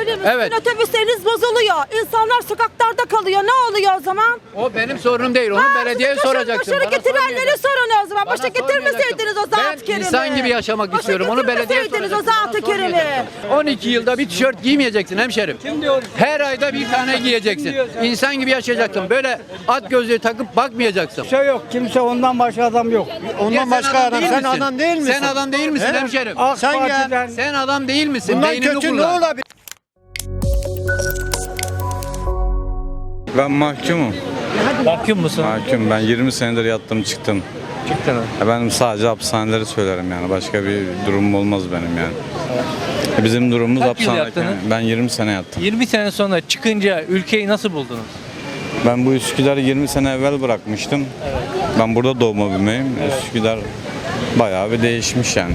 söyleyeyim mi? Evet. Sizin otobüsleriniz bozuluyor. İnsanlar sokaklarda kalıyor. Ne oluyor o zaman? O benim sorunum değil. Onu Ha, belediyeye başa- soracaksın. Başarı Bana getirenleri sormayacaksın. sorun o zaman. Bana Başa getirmeseydiniz o sormayacaksın. zat kerimi. Ben insan gibi yaşamak istiyorum. Onu belediyeye getirmeseydiniz o soracaksın. zat Bana kerimi. sormayacaksın. 12 yılda bir tişört giymeyeceksin hemşerim. Her ayda bir tane giyeceksin. İnsan gibi yaşayacaksın. Böyle at gözlüğü takıp bakmayacaksın. Şey yok. Kimse ondan başka adam yok. Ya Ondan başka adam. değil Sen misin? adam değil misin? Sen adam değil misin He? hemşerim? AK Sen gel. Parti'den Sen adam değil misin? Bundan Beynini kötü ne kullan. olabilir? Ben mahkumum. Mahkum musun? Mahkum. Ben 20 senedir yattım çıktım. Çıktın. Ya Benim sadece hapishaneleri söylerim yani. Başka bir durumum olmaz benim yani. Bizim durumumuz Kaç yıl hapishane. yattınız? Ben 20 sene yattım. 20 sene sonra çıkınca ülkeyi nasıl buldunuz? Ben bu Üsküdar'ı 20 sene evvel bırakmıştım. Ben burada doğma büyümeyim. Üsküdar bayağı bir değişmiş yani.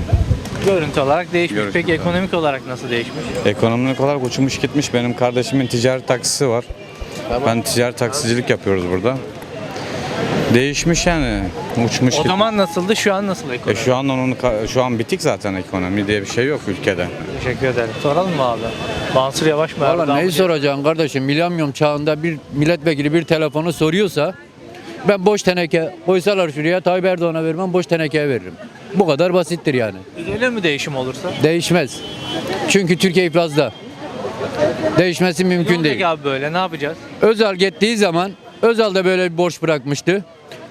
Görüntü olarak değişmiş. Görüntü Peki olarak. ekonomik olarak nasıl değişmiş? Ekonomik olarak uçmuş gitmiş. Benim kardeşimin ticari taksisi var. Ben ticari taksicilik yapıyoruz burada. Değişmiş yani. Uçmuş O gitmiş. zaman nasıldı, şu an nasıl E ekonomi? şu an onun şu an bitik zaten ekonomi diye bir şey yok ülkede. Teşekkür ederim. Soralım mı abi? Mansur Yavaş mı? Valla neyi soracaksın kardeşim? Milenyum çağında bir milletvekili bir telefonu soruyorsa ben boş teneke koysalar şuraya Tayyip Erdoğan'a vermem boş tenekeye veririm. Bu kadar basittir yani. Düzelir mi değişim olursa? Değişmez. Çünkü Türkiye iflasda. Değişmesi mümkün değil. abi böyle? Ne yapacağız? Özal gittiği zaman Özal da böyle bir borç bırakmıştı.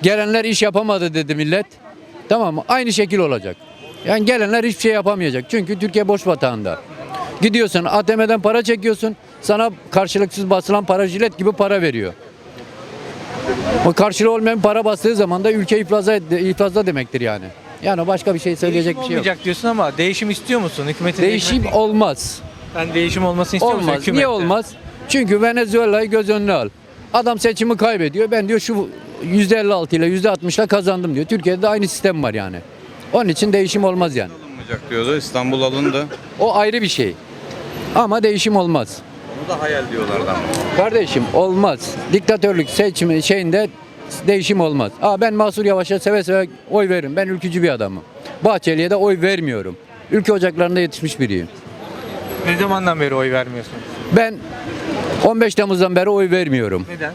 Gelenler iş yapamadı dedi millet. Tamam mı? Aynı şekil olacak. Yani gelenler hiçbir şey yapamayacak. Çünkü Türkiye boş batağında. Gidiyorsun ATM'den para çekiyorsun. Sana karşılıksız basılan para jilet gibi para veriyor. O karşılığı olmayan para bastığı zaman da ülke iflaza, iflazda demektir yani. Yani başka bir şey söyleyecek bir şey yok. olmayacak diyorsun ama değişim istiyor musun? Hükümetin Değişim değişmesi- olmaz. Ben değişim olmasını istiyor musun Olmaz. hükümette? Niye olmaz? Çünkü Venezuela'yı göz önüne al. Adam seçimi kaybediyor. Ben diyor şu %56 ile %60 ile kazandım diyor. Türkiye'de de aynı sistem var yani. Onun için değişim olmaz yani. Alınmayacak diyordu. İstanbul alındı. O ayrı bir şey. Ama değişim olmaz. Onu da hayal diyorlardı ama. Kardeşim olmaz. Diktatörlük seçimi şeyinde değişim olmaz. Aa ben Mahsur Yavaş'a seve seve oy veririm. Ben ülkücü bir adamım. Bahçeli'ye de oy vermiyorum. Ülke ocaklarında yetişmiş biriyim. Ne zamandan beri oy vermiyorsun? Ben 15 Temmuz'dan beri oy vermiyorum. Neden?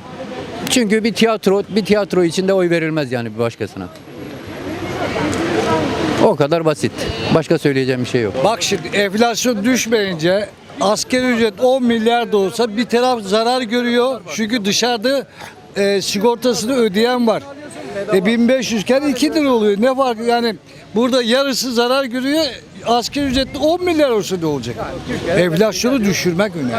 Çünkü bir tiyatro bir tiyatro içinde oy verilmez yani bir başkasına. O kadar basit. Başka söyleyeceğim bir şey yok. Bak şimdi enflasyon düşmeyince asgari ücret 10 milyar da olsa bir taraf zarar görüyor. Çünkü dışarıda e, sigortasını ödeyen var. E 1500 iken 2 lira oluyor. Ne fark yani burada yarısı zarar görüyor. Asgari ücretli 10 milyar olsa ne olacak? Enflasyonu düşürmek önemli.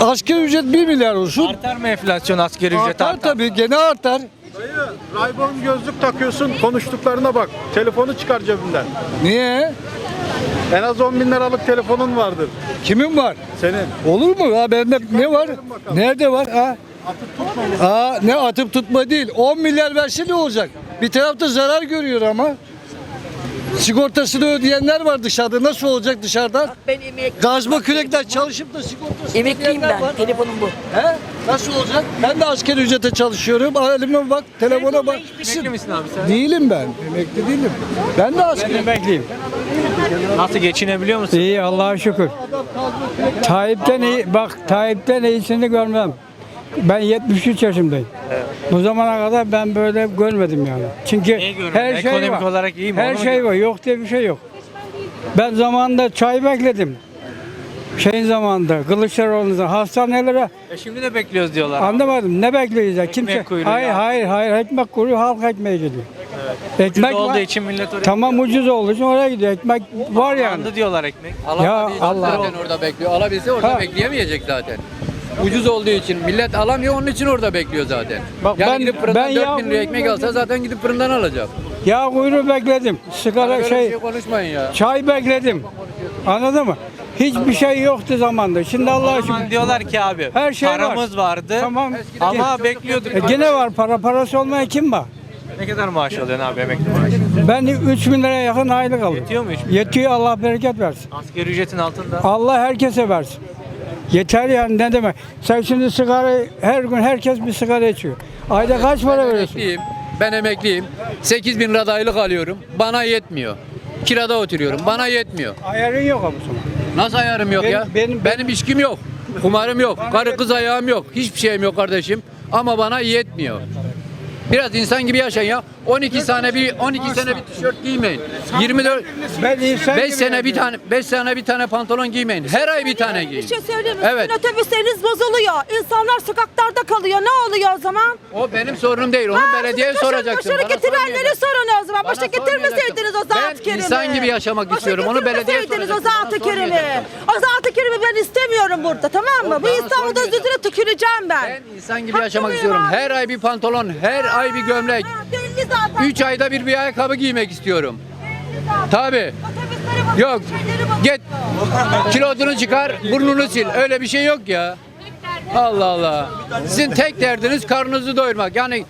Asgari ücret 1 milyar olsun. Artar mı enflasyon asgari ücret Artar artar? tabii gene artar. Raybon gözlük takıyorsun konuştuklarına bak. Telefonu çıkar cebinden. Niye? En az 10 bin liralık telefonun vardır. Kimin var? Senin. Olur mu? Ha bende ne var? Nerede var? Ha? Aa, ne atıp tutma değil. 10 milyar verse ne olacak? Bir tarafta zarar görüyor ama. Sigortasını ödeyenler var dışarıda. Nasıl olacak dışarıda? Ben emekliyim. Gazma kürekler çalışıp da sigortasını Emekliyim ödeyenler ben. var. Telefonum bu. He? Nasıl olacak? Ben de asgari ücrete çalışıyorum. Aa, Elime bak, telefona bak. Emekli misin abi sen? Değilim ben. Emekli değilim. Ben de asgari. emekliyim. Nasıl geçinebiliyor musun? İyi Allah'a şükür. Tayyip'ten iyi, bak Tayyip'ten iyisini görmem. Ben 73 yaşındayım. Bu zamana kadar ben böyle görmedim yani. Çünkü her şey Ekonomik var. olarak iyi mi? Her Onu mu şey var. Yok diye bir şey yok. Ben zamanında çay bekledim. Şeyin zamanında Kılıçdaroğlu'nda hastanelere E şimdi de bekliyoruz diyorlar. anlamadım. Ne bekleyeceğiz? Kimse kuyruğu hayır ya. hayır hayır ekmek kuyruğu halk ekmeğe gidiyor. Ucuz Ekmek olduğu var. için millet oraya Tamam ucuz olduğu için oraya gidiyor. Ekmek var yani. Yandı diyorlar ekmek. Ya Allah. zaten orada bekliyor. Alabilse orada Ha. bekleyemeyecek zaten. Ucuz olduğu için millet alamıyor onun için orada bekliyor zaten. Bak yani ben- gidip fırından ben 4 yağ bin lira ekmek alsa zaten gidip fırından alacak. Ya kuyruğu bekledim. Sigara şey şey konuşmayın ya. Çay bekledim. Anladın mı? Hiçbir şey yoktu zamanda. Şimdi zaman şükür. diyorlar ki abi Her şey var. paramız vardı Tamam. ama bekliyorduk. E gene var para. Parası olmayan kim var? Ne kadar maaş alıyorsun abi emekli maaşı? Ben 3 bin liraya yakın aylık alıyorum. Yetiyor mu 3 bin? Yetiyor Allah bereket versin. Asgari ücretin altında. Allah herkese versin. Yeter yani ne demek. Sen şimdi sigara her gün herkes bir sigara içiyor. Ayda kaç para veriyorsun? emekliyim. Ben emekliyim. 8 bin lira da aylık alıyorum. Bana yetmiyor. Kirada oturuyorum. Bana yetmiyor. Ayarın yok ama sana. Nasıl ayarım yok Benim- ya? benim- Benim, içkim yok. Kumarım yok. Karı kız ayağım yok. Hiçbir şeyim yok kardeşim. Ama bana yetmiyor. Biraz insan gibi yaşayın ya. 12 sene bir 12 sene bir tişört giymeyin. 24 Ben insan 5 gibi sene bir tane 5 sene bir tane pantolon giymeyin. Her ay bir tane giyin. Bir şey söyleyeyim mi? Evet. Sizin otobüsleriniz bozuluyor. İnsanlar sokaklarda kalıyor. Ne oluyor o zaman? O benim sorunum değil. Onu Ha, belediyeye sizin başa- soracaksın. Bana getirenlere sormayacaksın. sorun o zaman. Bana Başa getirmeseydiniz o sormayacaksın. Ben kerimi. insan gibi yaşamak Başa istiyorum. Onu belediyeye getirmeseydiniz o soracaksın. zatı Bana kerimi. sormayacaksın. O zatı kerimi ben istemiyorum burada tamam mı? Bu bana İstanbul'da sormayacaksın. yüzüne tüküreceğim ben. Ben insan gibi yaşamak istiyorum. Her ay bir pantolon, her ay bir gömlek. Ha, zaten. 3 ayda bir bir ayakkabı giymek istiyorum. Tabi. Yok. Git. Kilodunu çıkar, burnunu sil. Öyle bir şey yok ya. Allah Allah. Sizin tek derdiniz karnınızı doyurmak. Yani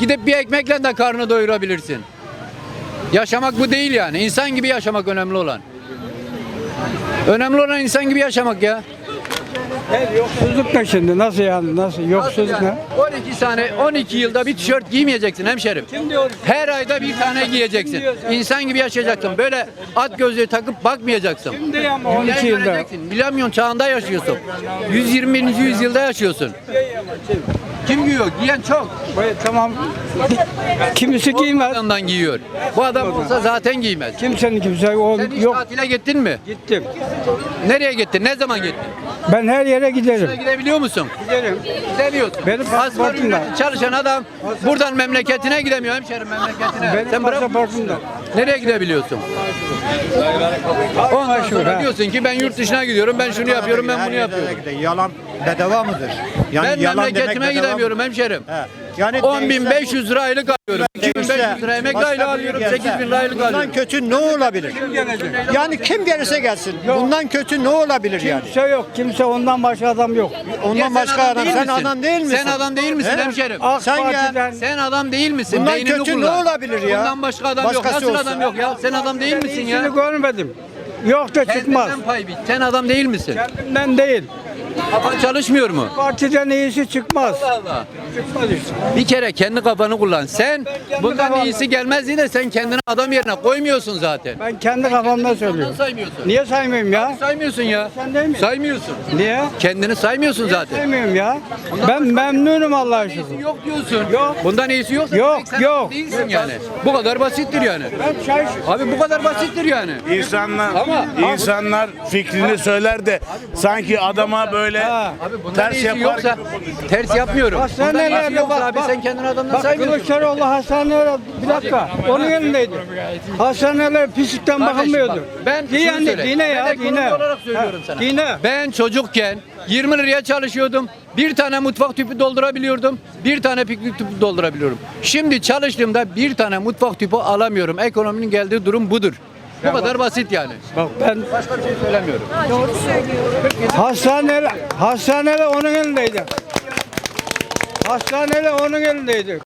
gidip bir ekmekle de karnını doyurabilirsin. Yaşamak bu değil yani. İnsan gibi yaşamak önemli olan. Önemli olan insan gibi yaşamak ya. Ben yoksulluk da şimdi nasıl yani nasıl yoksulluk ne? 12 sene, 12 yılda bir tişört giymeyeceksin hemşerim. Her ayda bir tane giyeceksin. İnsan gibi yaşayacaksın. Böyle at gözlüğü takıp bakmayacaksın. Şimdi ama 12 Dünyayı yılda. Milyonyon çağında yaşıyorsun. 120. yüzyılda yaşıyorsun. Kim giyiyor? Giyen çok. Tamam. Kimisi giymez. Adamdan giyiyor. Bu adam olsa zaten giymez. Kimsenin kimse o Sen hiç yok. tatile gittin mi? Gittim. Nereye gittin? Ne zaman gittin? Ben her yere giderim. Şuna gidebiliyor musun? Giderim. Gidemiyorsun. Benim Asgari pasaportum var. ücretli çalışan adam buradan memleketine gidemiyor hemşerim memleketine. Benim Sen bırak. pasaportum da. Nereye gidebiliyorsun? Ondan sonra ha. diyorsun ki ben yurt dışına gidiyorum, ben şunu yapıyorum, ben bunu yapıyorum. Yalan bedava mıdır? Yani Ben yalan demek memleketime bedava gidemiyorum hemşerim. He. Yani 10.500 lira aylık alıyorum. 2.500 lira emekli aylığı alıyorum, gelse, 8.000 lira aylık Bundan alıyorum. kötü ne olabilir? Yani kim gelirse gelsin. Bundan kötü ne olabilir yani? Kimse yok. Kimse ondan başka adam yok. Ondan başka adam. değil Sen adam değil misin? Sen adam değil misin He? hemşerim? AK Sen gel. Parti'den Sen adam değil misin? Bundan Beynini kötü kullan. ne olabilir ya? Bundan başka adam yok. Başkası Nasıl olsa. adam yok ya? Sen adam değil misin ya? iyisini görmedim. Yok da çıkmaz. Kendinden pay biç. Sen adam değil misin? Kendimden değil. Kafan çalışmıyor mu? Partiden iyisi çıkmaz. Allah Allah. Çıkmaz işte. Bir kere kendi kafanı kullan. Sen kendi bundan kafamda- iyisi gelmez diye de sen kendini adam yerine koymuyorsun zaten. Ben kendi kafamda söylüyorum. saymıyorsun. Niye saymayayım ya? Saymıyorsun ya. Sen değil mi? Saymıyorsun. Niye? Kendini saymıyorsun zaten. Saymıyorum ya. Ben memnunum Allah'a şükür. Yok diyorsun. Yok. Bundan iyisi yoksa Yok, demek sen yok. değilsin yani. Bu kadar basittir yani. Ben çay Abi bu kadar basittir yani. İnsanlar Ama- insanlar fikrini söyler de sanki adama böyle Bundan ters yapar yoksa gibi ters yapmıyorum. Bak sen Bundan iyisi nelerde yoksa bak, abi bak. sen kendini adamdan Bak saymıyorsun. Kılıçdaroğlu hastanelere bir dakika onun elindeydi. Hastaneler pislikten Kardeşim bakamıyordu. bak, ben şunu dine, söyle. dine ya Ben dine. olarak söylüyorum Ha, sana. Dine. Ben çocukken 20 liraya çalışıyordum. Bir tane mutfak tüpü doldurabiliyordum. Bir tane piknik tüpü doldurabiliyorum. Şimdi çalıştığımda bir tane mutfak tüpü alamıyorum. Ekonominin geldiği durum budur. Bu kadar basit yani. Bak ben Başka bir şey söylemiyorum. hastaneler hastaneler onun elindeydi. Hastaneler onun elindeydi.